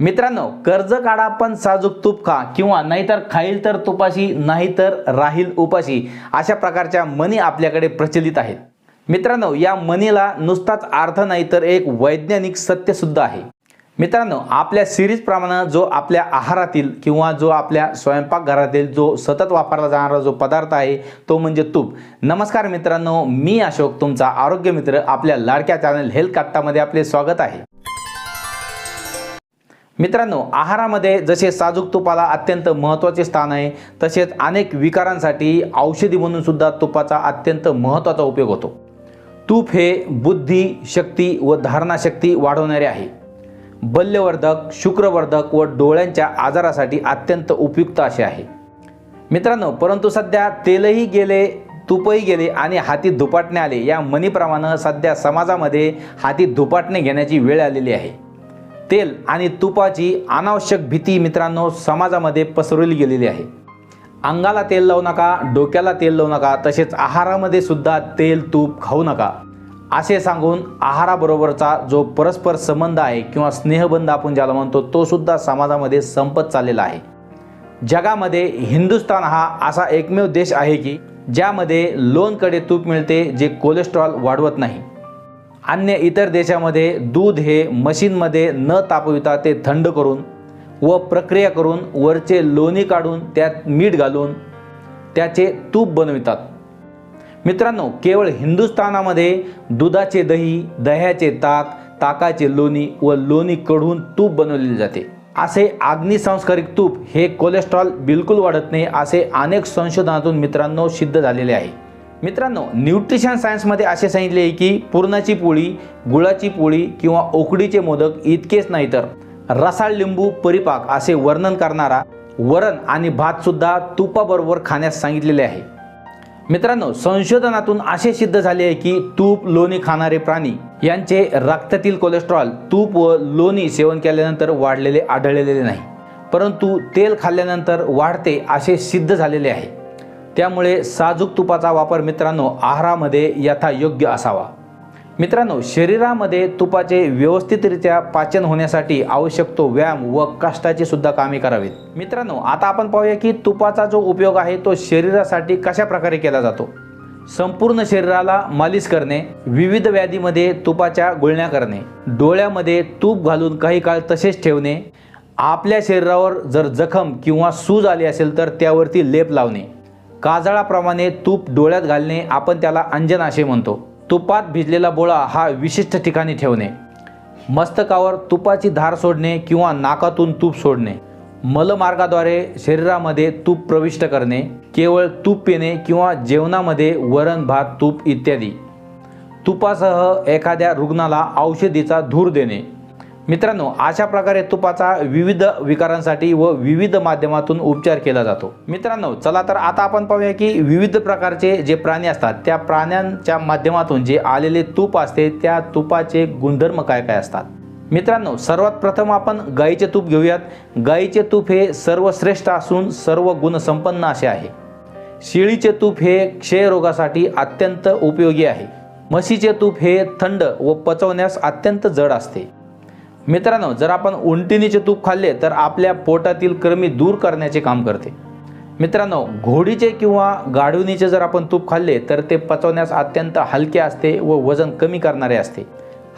मित्रांनो कर्ज काढा पण साजूक तूप खा किंवा नाहीतर खाईल तर तुपाशी नाहीतर राहील उपाशी अशा प्रकारच्या मनी आपल्याकडे प्रचलित आहेत. मित्रांनो या मनीला नुसताच अर्थ नाही तर एक वैज्ञानिक सत्य सुद्धा आहे. मित्रांनो आपल्या सिरीजप्रमाणे जो आपल्या आहारातील किंवा जो आपल्या स्वयंपाकघरातील जो सतत वापरला जाणारा जो पदार्थ आहे तो म्हणजे तूप. नमस्कार मित्रांनो मी अशोक तुमचा आरोग्य मित्र आपल्या लाडक्या चॅनल हेल्थ कट्टामध्ये आपले स्वागत आहे. मित्रांनो आहारामध्ये जसे साजूक तुपाला अत्यंत महत्त्वाचे स्थान आहे तसेच अनेक विकारांसाठी औषधी म्हणून सुद्धा तुपाचा अत्यंत महत्त्वाचा उपयोग होतो. तूप हे बुद्धी शक्ती व धारणाशक्ती वाढवणारे आहे. बल्यवर्धक शुक्रवर्धक व डोळ्यांच्या आजारासाठी अत्यंत उपयुक्त असे आहे. मित्रांनो परंतु सध्या तेलही गेले तुपही गेले आणि हाती धुपाटणे आले. या मनीप्रमाणे सध्या समाजामध्ये हाती धुपाटणे घेण्याची वेळ आलेली आहे. तेल आणि तुपाची अनावश्यक भीती मित्रांनो समाजामध्ये पसरवली गेलेली आहे. अंगाला तेल लावू नका डोक्याला तेल लावू नका तसेच आहारामध्ये सुद्धा तेल तूप खाऊ नका. असे सांगून आहाराबरोबरचा जो परस्पर संबंध आहे किंवा स्नेहबंध आपण ज्याला म्हणतो तो सुद्धा समाजामध्ये संपत चाललेला आहे. जगामध्ये हिंदुस्थान हा असा एकमेव देश आहे की ज्यामध्ये लोणकडे तूप मिळते जे कोलेस्ट्रॉल वाढवत नाही. अन्य इतर देशामध्ये दूध हे मशीनमध्ये न तापविता ते थंड करून व प्रक्रिया करून वरचे लोणी काढून त्यात मीठ घालून त्याचे तूप बनवितात. मित्रांनो केवळ हिंदुस्थानामध्ये दुधाचे दही दह्याचे ताक ताकाचे लोणी व लोणी कढून तूप बनवले जाते. असे अग्निसंस्कारिक तूप हे कोलेस्ट्रॉल बिलकुल वाढत नाही असे अनेक संशोधनातून मित्रांनो सिद्ध झालेले आहे. मित्रांनो न्यूट्रिशन सायन्समध्ये असे सांगितले आहे की पुरणाची पोळी गुळाची पोळी किंवा ओकडीचे मोदक इतकेच नाही तर रसाळ लिंबू परिपाक असे वर्णन करणारा वरण आणि भात सुद्धा तुपाबरोबर खाण्यास सांगितलेले आहे. मित्रांनो संशोधनातून असे सिद्ध झाले आहे की तूप लोणी खाणारे प्राणी यांचे रक्तातील कोलेस्ट्रॉल तूप व लोणी सेवन केल्यानंतर वाढलेले आढळलेले नाही. परंतु तेल खाल्ल्यानंतर वाढते असे सिद्ध झालेले आहे. त्यामुळे साजूक तुपाचा वापर मित्रांनो आहारामध्ये यथायोग्य असावा. मित्रांनो शरीरामध्ये तुपाचे व्यवस्थितरित्या पाचन होण्यासाठी आवश्यक तो व्यायाम व कष्टाची सुद्धा कामे करावीत. मित्रांनो आता आपण पाहूया की तुपाचा जो उपयोग आहे तो शरीरासाठी कशा प्रकारे केला जातो? संपूर्ण शरीराला मालिश करणे विविध व्याधीमध्ये तुपाच्या गुळण्या करणे डोळ्यामध्ये तूप घालून काही काळ तसेच ठेवणे आपल्या शरीरावर जर जखम किंवा सूज आली असेल तर त्यावरती लेप लावणे काजळाप्रमाणे तूप डोळ्यात घालणे आपण त्याला अंजन असे म्हणतो. तुपात भिजलेला बोळा हा विशिष्ट ठिकाणी ठेवणे. मस्तकावर तुपाची धार सोडणे किंवा नाकातून तूप सोडणे. मलमार्गाद्वारे शरीरामध्ये तूप प्रविष्ट करणे केवळ तूप पिणे किंवा जेवणामध्ये वरण भात तूप इत्यादी. तुपासह एखाद्या रुग्णाला औषधीचा धूर देणे. मित्रांनो अशा प्रकारे तुपाचा विविध विकारांसाठी व विविध माध्यमातून उपचार केला जातो. मित्रांनो चला तर आता आपण पाहूया की विविध प्रकारचे जे प्राणी असतात त्या प्राण्यांच्या माध्यमातून जे आलेले तूप असते त्या तुपाचे गुणधर्म काय काय असतात? मित्रांनो सर्वात प्रथम आपण गाईचे तूप घेऊयात. गाईचे तूप हे सर्वश्रेष्ठ असून सर्व गुणसंपन्न असे आहे. शेळीचे तूप हे क्षयरोगासाठी अत्यंत उपयोगी आहे. म्हशीचे तूप हे थंड व पचवण्यास अत्यंत जड असते. मित्रांनो जर आपण उंटिणीचे तूप खाल्ले तर आपल्या पोटातील कृमी दूर करण्याचे काम करते. मित्रांनो घोडीचे किंवा गाढवणीचे जर आपण तूप खाल्ले तर ते पचवण्यास अत्यंत हलके असते व वजन कमी करणारे असते.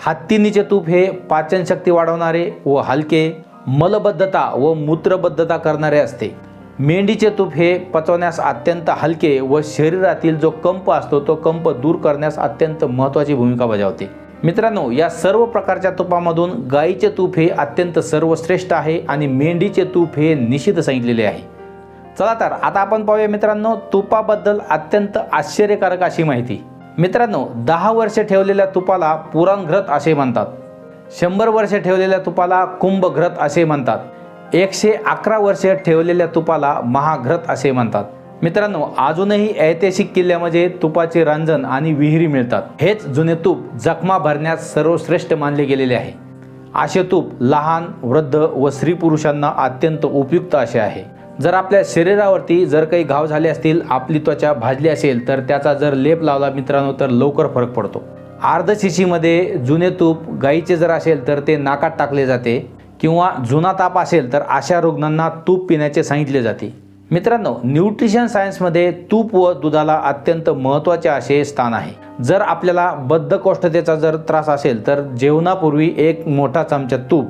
हत्तीनीचे तूप हे पाचनशक्ती वाढवणारे व हलके मलबद्धता व मूत्रबद्धता करणारे असते. मेंढीचे तूप हे पचवण्यास अत्यंत हलके व शरीरातील जो कंप असतो तो कंप दूर करण्यास अत्यंत महत्त्वाची भूमिका बजावते. मित्रांनो या सर्व प्रकारच्या तुपामधून गाईचे तूप हे अत्यंत सर्वश्रेष्ठ आहे आणि मेंढीचे तूप हे निषिद्ध सांगितलेले आहे. चला तर आता आपण पाहूया मित्रांनो तुपाबद्दल अत्यंत आश्चर्यकारक अशी माहिती. मित्रांनो दहा वर्षे ठेवलेल्या तुपाला पुराणघ्रत असे म्हणतात. शंभर वर्ष ठेवलेल्या तुपाला कुंभघ्रत असे म्हणतात. एकशे अकरा वर्षे ठेवलेल्या तुपाला महाघ्रत असे म्हणतात. मित्रांनो अजूनही ऐतिहासिक किल्ल्यामध्ये म्हणजे तुपाचे रांजण आणि विहिरी मिळतात. हेच जुने तूप जखमा भरण्यास सर्वश्रेष्ठ मानले गेलेले आहे. असे तूप लहान वृद्ध व स्त्री पुरुषांना अत्यंत उपयुक्त असे आहे. जर आपल्या शरीरावरती जर काही घाव झाले असतील आपली त्वचा भाजली असेल तर त्याचा जर लेप लावला मित्रांनो तर लवकर फरक पडतो. अर्ध शिशीमध्ये जुने तूप गाईचे जर असेल तर ते नाकात टाकले जाते किंवा जुना ताप असेल तर अशा रुग्णांना तूप पिण्याचे सांगितले जाते. मित्रांनो न्यूट्रिशन सायन्समध्ये तूप व दुधाला अत्यंत महत्त्वाचे असे स्थान आहे. जर आपल्याला बद्धकोष्ठतेचा जर त्रास असेल तर जेवणापूर्वी एक मोठा चमचा तूप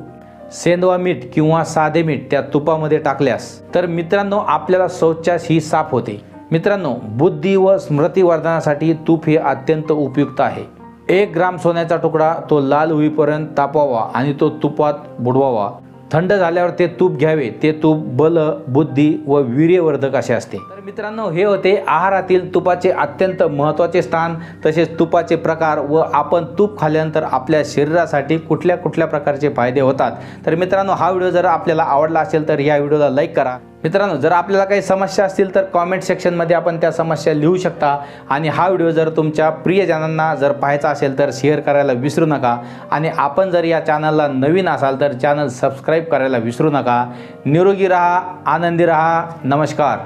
सेंदवा मीठ किंवा साधे मीठ त्या तुपामध्ये टाकल्यास तर मित्रांनो आपल्याला शौचास ही साफ होते. मित्रांनो बुद्धी व स्मृतीवर्धनासाठी तूप हे अत्यंत उपयुक्त आहे. एक ग्राम सोन्याचा तुकडा तो लाल होईपर्यंत तापवावा आणि तो तुपात बुडवावा. थंड झाल्यावर ते तूप घ्यावे. ते तूप बल बुद्धी व वीर्यवर्धक असे असते. मित्रांनो हे होते आहारातील तुपाचे अत्यंत महत्त्वाचे स्थान तसेच तुपाचे प्रकार व आपण तूप खाल्ल्यानंतर आपल्या शरीरासाठी कुठल्या कुठल्या प्रकारचे फायदे होतात. तर मित्रांनो हा व्हिडिओ जर आपल्याला आवडला असेल तर या व्हिडिओला लाईक करा. मित्रांनो जर आपल्याला काही समस्या असतील तर कॉमेंट सेक्शनमध्ये आपण त्या समस्या लिहू शकता. आणि हा व्हिडिओ जर तुमच्या प्रियजनांना जर पाहायचा असेल तर शेअर करायला विसरू नका. आणि आपण जर या चॅनलला नवीन असाल तर चॅनल सबस्क्राईब करायला विसरू नका. निरोगी राहा आनंदी राहा. नमस्कार.